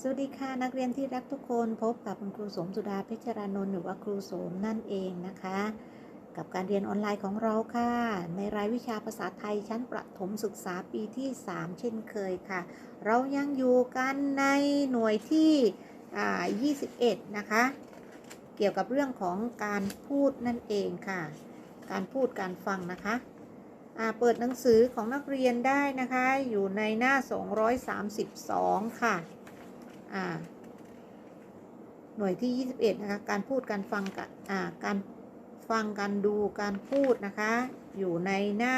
สวัสดีค่ะนักเรียนที่รักทุกคนพบกับคุณครูสมสุดาเพชรรานนท์หรือว่าครูสมนั่นเองนะคะ กับการเรียนออนไลน์ของเราค่ะ ในรายวิชาภาษาไทยชั้นประถมศึกษาปีที่ 3 เช่นเคยค่ะ เรายังอยู่กันในหน่วยที่ 21 นะคะ เกี่ยวกับเรื่องของการพูดนั่นเองค่ะ การพูดการฟังนะคะเปิดหนังสือของนักเรียนได้นะคะ อยู่ในหน้า 232 ค่ะ อ่า หน่วยที่ 21 นะคะ การพูดการฟังกันอ่า การฟังการดูการพูดนะคะ อยู่ในหน้า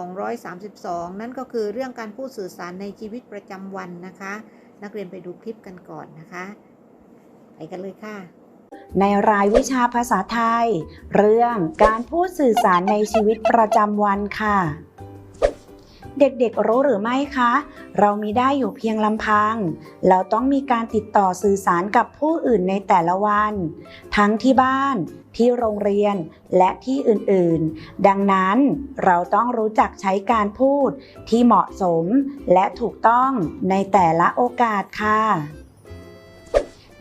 232 นั่นก็คือเรื่องการพูดสื่อสารในชีวิตประจำวันนะคะ นักเรียนไปดูคลิปกันก่อนนะคะ ไปกันเลยค่ะในรายวิชาภาษาไทย เรื่องการพูดสื่อสารในชีวิตประจำวันค่ะ เด็กๆรู้หรือไม่คะ เรามีได้อยู่เพียงลำพัง เราต้องมีการติดต่อสื่อสารกับผู้อื่นในแต่ละวัน ทั้งที่บ้าน ที่โรงเรียนและที่อื่นๆ ดังนั้นเราต้องรู้จักใช้การพูดที่เหมาะสมและถูกต้องในแต่ละโอกาสค่ะ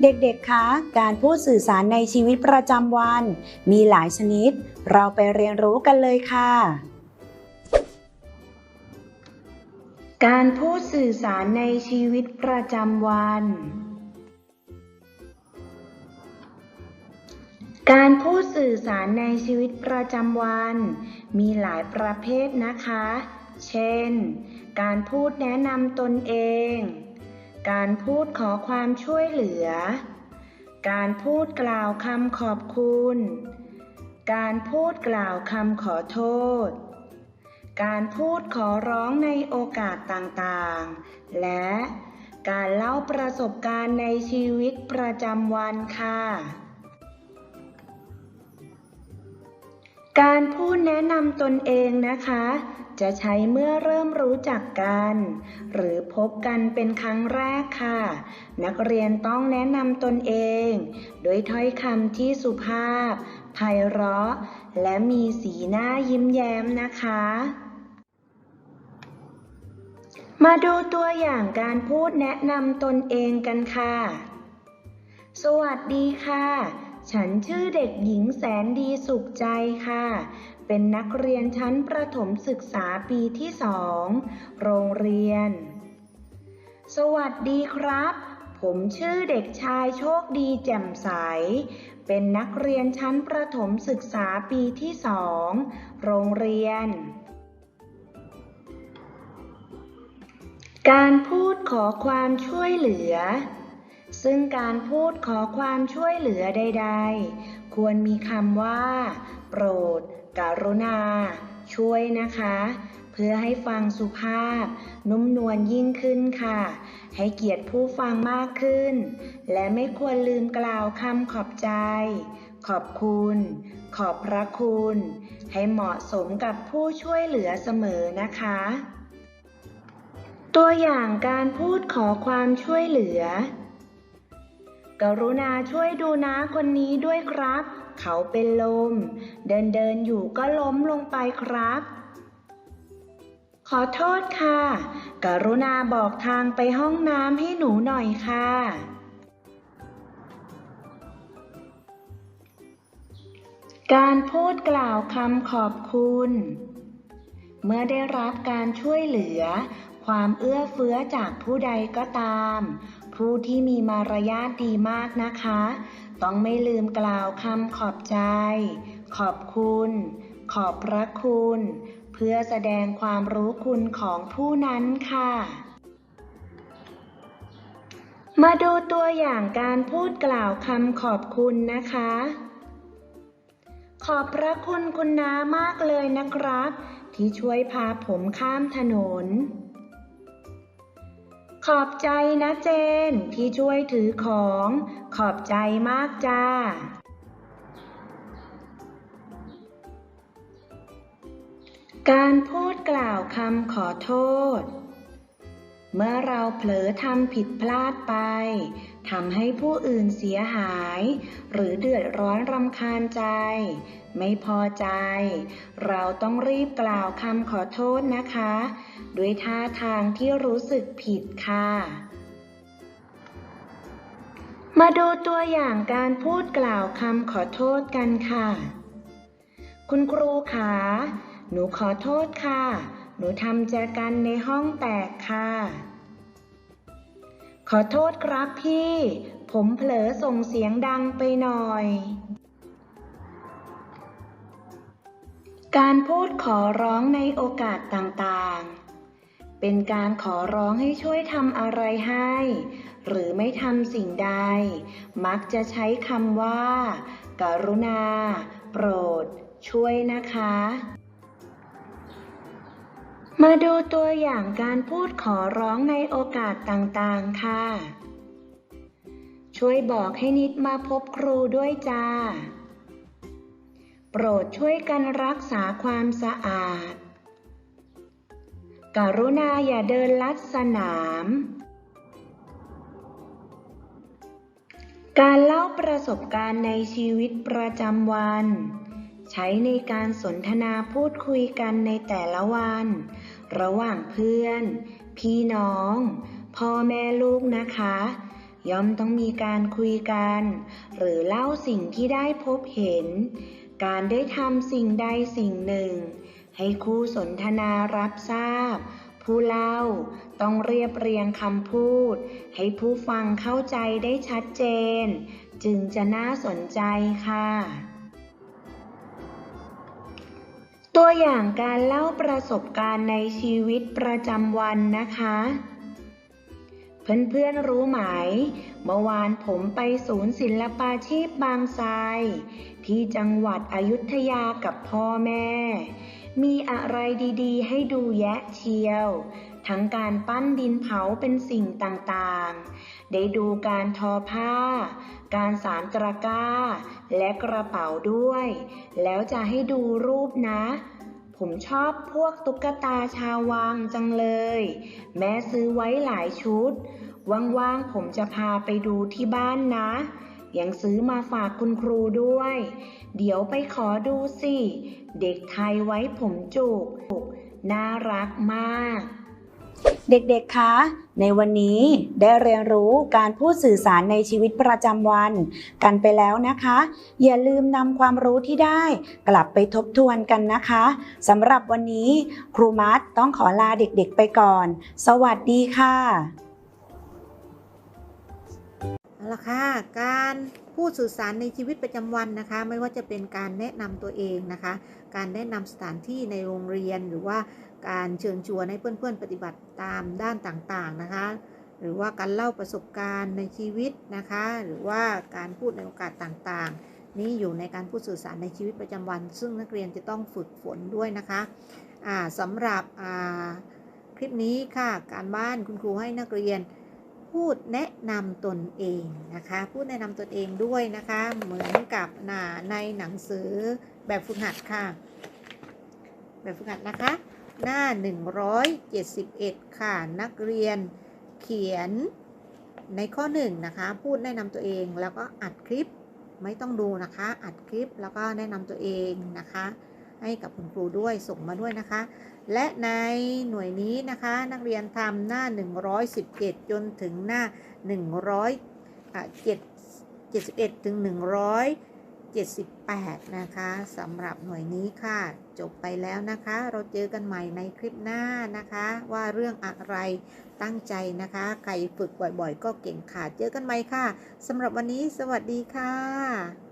เด็กๆ คะ การพูดสื่อสารในชีวิตประจำวัน มีหลายชนิด เราไปเรียนรู้กันเลยค่ะ การพูดสื่อสารในชีวิตประจำวัน การพูดสื่อสารในชีวิตประจำวัน มีหลายประเภทนะคะ เช่น การพูดแนะนำตนเอง การพูดขอความช่วยเหลือ การพูดกล่าวคำขอบคุณ การพูดกล่าวคำขอโทษ การพูดขอร้องในโอกาสต่างๆ และการเล่าประสบการณ์ในชีวิตประจำวันค่ะ การพูดแนะนำตนเองนะคะ จะใช้เมื่อเริ่มรู้จักกัน หรือพบกันเป็นครั้งแรกค่ะ นักเรียนต้องแนะนำตนเอง โดยถ้อยคำที่สุภาพไพเราะ และมีสีหน้ายิ้มแย้มนะคะ มาดูตัวอย่างการพูดแนะนำตนเองกันค่ะ สวัสดีค่ะ ฉันชื่อเด็กหญิงแสนดีสุขใจค่ะ เป็นนักเรียนชั้นประถมศึกษาปีที่สอง โรงเรียน สวัสดีครับ ผมชื่อเด็กชายโชคดีแจ่มใส เป็นนักเรียนชั้นประถมศึกษาปีที่สอง โรงเรียน การพูดขอความช่วยเหลือ ซึ่งการพูดขอความช่วยเหลือใดๆ ควรมีคำว่า โปรด กรุณา ช่วยนะคะ เพื่อให้ฟังสุภาพ นุ่มนวลยิ่งขึ้นค่ะ ให้เกียรติผู้ฟังมากขึ้น และไม่ควรลืมกล่าวคำขอบใจ ขอบคุณ ขอบพระคุณ ให้เหมาะสมกับผู้ช่วยเหลือเสมอนะคะ ตัวอย่างการพูดขอความช่วยเหลือ กรุณาช่วยดูน้าคนนี้ด้วยครับ เขาเป็นลม เดินเดินอยู่ก็ล้มลงไปครับ ขอโทษค่ะ กรุณาบอกทางไปห้องน้ำให้หนูหน่อยค่ะ การพูดกล่าวคำขอบคุณ เมื่อได้รับการช่วยเหลือ ความเอื้อเฟื้อจากผู้ใดก็ตาม ผู้ที่มีมารยาทดีมากนะคะ ต้องไม่ลืมกล่าวคำขอบใจ ขอบคุณ ขอบพระคุณ เพื่อแสดงความรู้คุณของผู้นั้นค่ะ มาดูตัวอย่างการพูดกล่าวคำขอบคุณนะคะ ขอบพระคุณคุณน้ามากเลยนะครับที่ช่วยพาผมข้ามถนน ขอบใจนะเจนที่ช่วยถือของ ขอบใจมากจ้า การพูดกล่าวคำขอโทษ เมื่อเราเผลอทำผิดพลาดไป ทำให้ผู้อื่นเสียหาย หรือเดือดร้อนรำคาญใจ ไม่พอใจ เราต้องรีบกล่าวคำขอโทษนะคะ ด้วยท่าทางที่รู้สึกผิดค่ะ มาดูตัวอย่างการพูดกล่าวคำขอโทษกันค่ะ คุณครูขา หนูขอโทษค่ะ หนูทำแจกันในห้องแตกค่ะ ขอโทษครับพี่ ผมเผลอส่งเสียงดังไปหน่อย การพูดขอร้องในโอกาสต่างๆ เป็นการขอร้องให้ช่วยทำอะไรให้ หรือไม่ทำสิ่งใด มักจะใช้คำว่า กรุณา โปรด ช่วยนะคะ มาดูตัวอย่างการพูดขอร้องในโอกาสต่างๆ ค่ะ ช่วยบอกให้นิดมาพบครูด้วยจ้า โปรดช่วยกันรักษาความสะอาด กรุณาอย่าเดินลัดสนาม การเล่าประสบการณ์ในชีวิตประจำวัน ช้ในการสนทนาพูดคุยกันในแต่ละวัน ระหว่างเพื่อน พี่น้อง พ่อแม่ลูกนะคะ ย่อมต้องมีการคุยกัน หรือเล่าสิ่งที่ได้พบเห็น การได้ทำสิ่งใดสิ่งหนึ่ง ให้คู่สนทนารับทราบ ผู้เล่าต้องเรียบเรียงคำพูด ให้ผู้ฟังเข้าใจได้ชัดเจน จึงจะน่าสนใจค่ะ ตัวอย่างการเล่าประสบการณ์ในชีวิตประจำวันนะคะ เพื่อนๆรู้ไหม เมื่อวานผมไปศูนย์ศิลปาชีพบางไทรที่จังหวัดอยุธยากับพ่อแม่ มีอะไรดีๆ ให้ดูแยะเชียว ทั้งการปั้นดินเผาเป็นสิ่งต่างๆ ได้ดูการทอผ้า การสารตะกร้า และกระเป๋าด้วย แล้วจะให้ดูรูปนะ ผมชอบพวกตุ๊กตาชาววังจังเลย แม่ซื้อไว้หลายชุด ว่างๆผมจะพาไปดูที่บ้านนะยังซื้อมาฝากคุณครูด้วย เดี๋ยวไปขอดูสิ เด็กไทยไว้ผมจุก น่ารักมาก เด็กๆ คะ ในวันนี้ได้เรียนรู้การพูดสื่อสารในชีวิตประจำวัน กันไปแล้วนะคะ อย่าลืมนำความรู้ที่ได้ กลับไปทบทวนกันนะคะสำหรับวันนี้ครูมัดต้องขอลาเด็กๆ ไปก่อน สวัสดีค่ะเอาละค่ะ การพูดสื่อสารในชีวิตประจำวันนะคะ ไม่ว่าจะเป็นการแนะนำตัวเองนะคะ การแนะนำสถานที่ในโรงเรียนหรือว่า การเชิญชวนให้เพื่อนๆ ปฏิบัติตามด้านต่างๆนะคะ หรือว่าการเล่าประสบการณ์ในชีวิตนะคะ หรือว่าการพูดในโอกาสต่างๆ นี่อยู่ในการพูดสื่อสารในชีวิตประจำวัน ซึ่งนักเรียนจะต้องฝึกฝนด้วยนะคะอ่าสำหรับคลิปนี้ค่ะการบ้านคุณครูให้นักเรียนพูดแนะนำตนเองนะคะ พูดแนะนำตนเองด้วยนะคะ เหมือนกับในหนังสือแบบฝึกหัดค่ะ แบบฝึกหัดนะคะ หน้า 171 ค่ะ นักเรียนเขียนในข้อ 1 นะคะ พูดแนะนำตัวเองแล้วก็อัดคลิปไม่ต้องดูนะคะ อัดคลิปแล้วก็แนะนำตัวเองนะคะ ให้กับคุณครูด้วยส่งมาด้วยนะคะ และในหน่วยนี้นะคะนักเรียนทำหน้า 117 จนถึงหน้า 100 7 71 ถึง 100 78 นะคะสำหรับหน่วยนี้ค่ะ จบไปแล้วนะคะ เราเจอกันใหม่ในคลิปหน้านะคะ ว่าเรื่องอะไรตั้งใจนะคะ ใครฝึกบ่อยๆ ก็เก่งค่ะ เจอกันใหม่ค่ะสำหรับวันนี้สวัสดีค่ะ